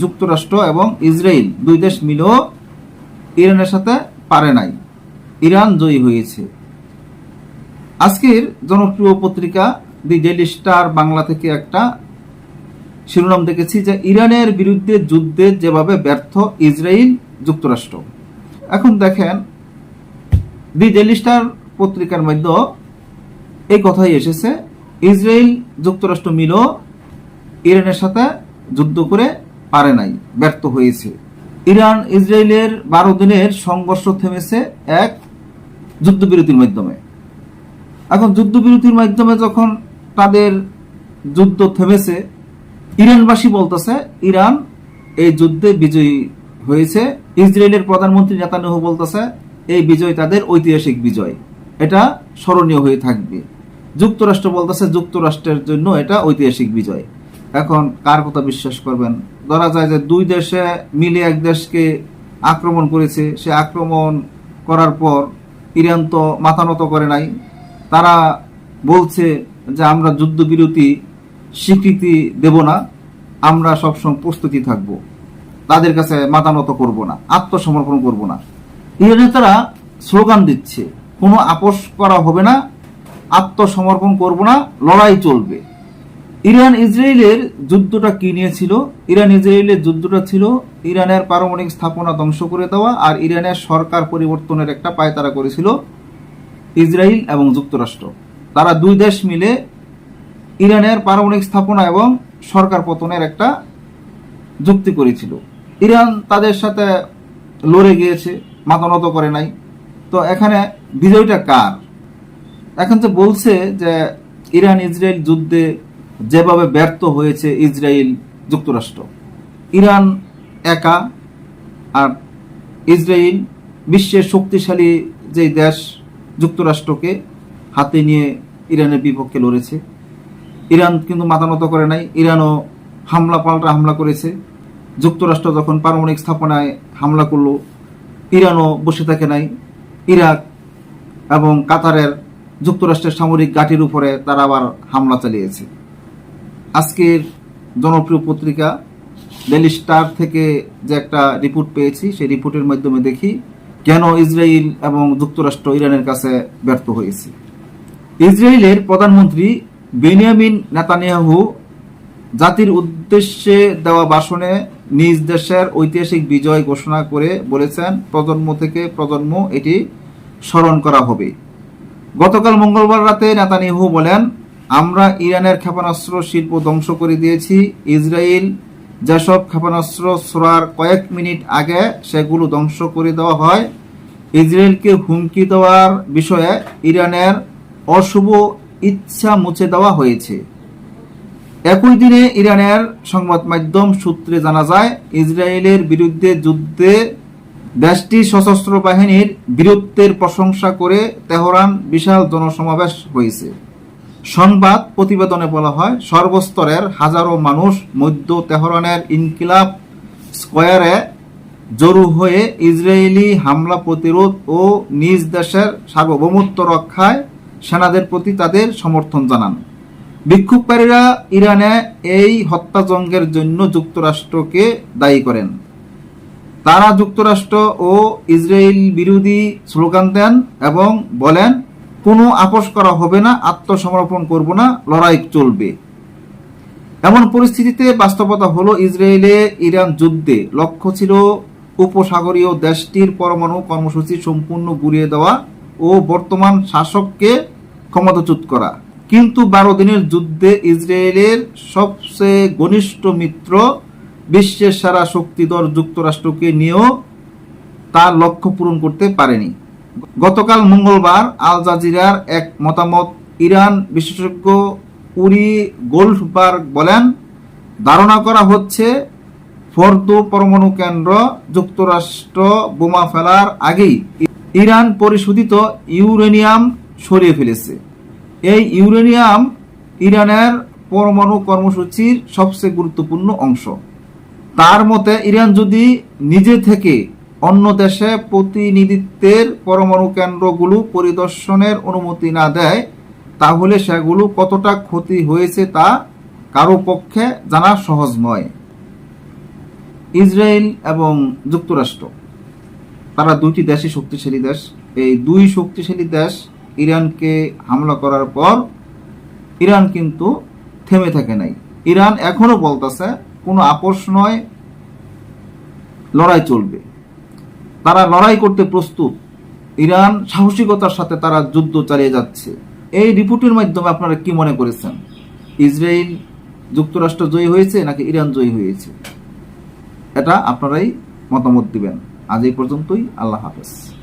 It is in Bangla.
যুক্তরাষ্ট্র এবং ইসরায়েল দুই দেশ মিলেও ইরানের সাথে পারে নাই। ইরান জয়ী হয়েছে। আজকের জনপ্রিয় পত্রিকা দি ডেলি স্টার বাংলা থেকে একটা শিরোনাম দেখেছি যে ইরানের বিরুদ্ধে যুদ্ধে যেভাবে ব্যর্থ ইসরায়েল যুক্তরাষ্ট্র। এখন দেখেন, দি ডেলি স্টার পত্রিকার মধ্যে এই কথাই এসেছে, ইসরায়েল যুক্তরাষ্ট্র মিলও ইরানের সাথে যুদ্ধ করে পারে নাই, ব্যর্থ হয়েছে। ইরান, ইসরায়েলের বারো দিনের সংঘর্ষ থেমেছে এক যুদ্ধবিরতির মাধ্যমে। এখন যুদ্ধবিরতির মাধ্যমে যখন তাদের যুদ্ধ থেমেছে, ইরানবাসী বলতেছে, ইরান, এই যুদ্ধে বিজয়ী হয়েছে। ইসরায়েলের প্রধানমন্ত্রী নেতানিয়াহু বলতেছে, এই বিজয় তাদের ঐতিহাসিক বিজয়। এটা স্মরণীয় হয়ে থাকবে। যুক্তরাষ্ট্র বলতেছে, যুক্তরাষ্ট্রের জন্য এটা ঐতিহাসিক বিজয়। এখন কার কথা বিশ্বাস করবেন? ধরা যায় যে দুই দেশে মিলে এক দেশকে আক্রমণ করেছে, সে আক্রমণ করার পর ইরান তো মাথা নত করে নাই। তারা বলছে যে আমরা যুদ্ধবিরতি স্বীকৃতি দেব না, আমরা সবসময় প্রস্তুতি থাকব। তাদের কাছে মাথা নত করব না, আত্মসমর্পণ করব না। ইরানে তারা স্লোগান দিচ্ছে, কোনো আপোষ করা হবে না, আত্মসমর্পণ করব না, লড়াই চলবে। ইরান ইসরায়েলের যুদ্ধটা কি নিয়েছিল ইরান ইসরায়েলের যুদ্ধটা ছিল ইরানের পারমাণবিক স্থাপনা ধ্বংস করে দেওয়া আর ইরানের সরকার পরিবর্তনের একটা পায়তারা করেছিল ইসরায়েল এবং যুক্তরাষ্ট্র। তারা দুই দেশ মিলে ইরানের পারমাণবিক স্থাপনা এবং সরকার পতনের একটা যুক্তি করেছিল। ইরান তাদের সাথে লড়ে গিয়েছে মাতানত করে নাই। তো এখানে বিজয়টা কার? এখন যে বলছে যে ইরান ইসরায়েল যুদ্ধে যেভাবে ব্যর্থ হয়েছে ইসরায়েল যুক্তরাষ্ট্র। ইরান একা আর ইসরায়েল বিশ্বের শক্তিশালী যে দেশ যুক্তরাষ্ট্রকে হাতে নিয়ে ইরানের বিপক্ষে লড়েছে। ইরান কিন্তু মাতানত করে নাই, ইরানও হামলা পাল্টা হামলা করেছে। যুক্তরাষ্ট্র যখন পারমাণবিক স্থাপনায় হামলা করল, ইরানও বসে থাকে নাই। ইরাক এবং কাতারের যুক্তরাষ্ট্রের সামরিক ঘাঁটির উপরে তারা আবার হামলা চালিয়েছে। আজকের জনপ্রিয় পত্রিকা ডেলি স্টার থেকে যে একটা রিপোর্ট পেয়েছি, সেই রিপোর্টের মাধ্যমে দেখি কেন ইসরায়েল এবং যুক্তরাষ্ট্র ইরানের কাছে ব্যর্থ হয়েছে। ইসরায়েলের প্রধানমন্ত্রী বেনিয়ামিন নেতানিয়াহু জাতির উদ্দেশ্যে দেওয়া ভাষণে নিজ দেশের ঐতিহাসিক বিজয় ঘোষণা করে বলেছেন, প্রজন্ম থেকে প্রজন্ম এটি স্মরণ করা হবে। গতকাল মঙ্গলবার রাতে নেতানিয়াহু বলেন আমরা ইরানের ক্ষেপণাস্ত্র শিল্প ধ্বংস করে দিয়েছি, ইসরায়েল যেসব ক্ষেপণাস্ত্র ছোড়ার কয়েক মিনিট আগে সেগুলো ধ্বংস করে দেওয়া হয়, ইসরায়েলকে হুমকি দেওয়ার বিষয়ে ইরানের অশুভ ইচ্ছা মুছে দেওয়া হয়েছে। একই দিনে ইরানের সংবাদ মাধ্যম সূত্রে জানা যায়, ইসরায়েলের বিরুদ্ধে যুদ্ধে দেশটি সশস্ত্র বাহিনীর বীরত্বের প্রশংসা করে তেহরান বিশাল জনসমাবেশ হয়েছে। সংবাদ প্রতিবেদনে বলা হয়, সর্বস্তরের হাজারো মানুষ মধ্য তেহরানের ইনকিলাব স্কোয়ারে জড়ো হয়ে ইসরায়েলি হামলা প্রতিরোধ ও নিজ দেশের সার্বভৌমত্ব রক্ষায় সেনাদের প্রতি তাদের সমর্থন জানান। বিক্ষোভকারীরা ইরানে এই হত্যাযজ্ঞের জন্য যুক্তরাষ্ট্রকে দায়ী করেন। তারা যুক্তরাষ্ট্র ও ইসরায়েল বিরোধী স্লোগান দেন এবং বলেন কোনো আপোষ করা হবে না, আত্মসমর্পণ করব না, লড়াই চলবে। এমন পরিস্থিতিতে বাস্তবতা হলো ইসরায়েলে ইরান যুদ্ধে লক্ষ্য ছিল উপসাগরীয় দেশটির পরমাণু কর্মসূচি সম্পূর্ণ গুড়িয়ে দেওয়া ও বর্তমান শাসককে ক্ষমতাচ্যুত করা। কিন্তু বারো দিনের যুদ্ধে ইসরায়েলের সবচেয়ে ঘনিষ্ঠ মিত্র বিশ্বের সারা শক্তিধর যুক্তরাষ্ট্রকে নিয়েও তার লক্ষ্য পূরণ করতে পারেনি। গতকাল মঙ্গলবার আল জাজিরার এক মতামত ইরান বিশেষজ্ঞ উরি গোল্ডবার্গ বলেন, ধারণা করা হচ্ছে ফর্দু পরমাণু কেন্দ্র যুক্তরাষ্ট্র বোমা ফেলার আগেই ইরান পরিশোধিত ইউরেনিয়াম সরিয়ে ফেলেছে। এই ইউরেনিয়াম ইরানের পরমাণু কর্মসূচির সবচেয়ে গুরুত্বপূর্ণ অংশ। তার মতে, ইরান যদি নিজে থেকে অন্য দেশে প্রতিনিধিত্বের পরমাণু কেন্দ্রগুলো পরিদর্শনের অনুমতি না দেয়, তাহলে সেগুলো কতটা ক্ষতি হয়েছে তা কারও পক্ষে জানা সহজ নয়। ইসরায়েল এবং যুক্তরাষ্ট্র, তারা দুইটি দেশই শক্তিশালী দেশ। এই দুই শক্তিশালী দেশ ইরানকে হামলা করার পর ইরান কিন্তু থেমে থাকে নাই। ইরান এখনও বলতেছে, কোনো আপোষ নয়, লড়াই চলবে। তারা লড়াই করতে প্রস্তুত। ইরান সাহসিকতার সাথে তারা যুদ্ধ চালিয়ে যাচ্ছে। এই রিপোর্টের মাধ্যমে আপনারা কি মনে করেছেন? ইসরায়েল যুক্তরাষ্ট্র জয়ী হয়েছে নাকি ইরান জয়ী হয়েছে? এটা আপনারাই মতামত দিবেন। আজ এই পর্যন্তই। আল্লাহ হাফেজ।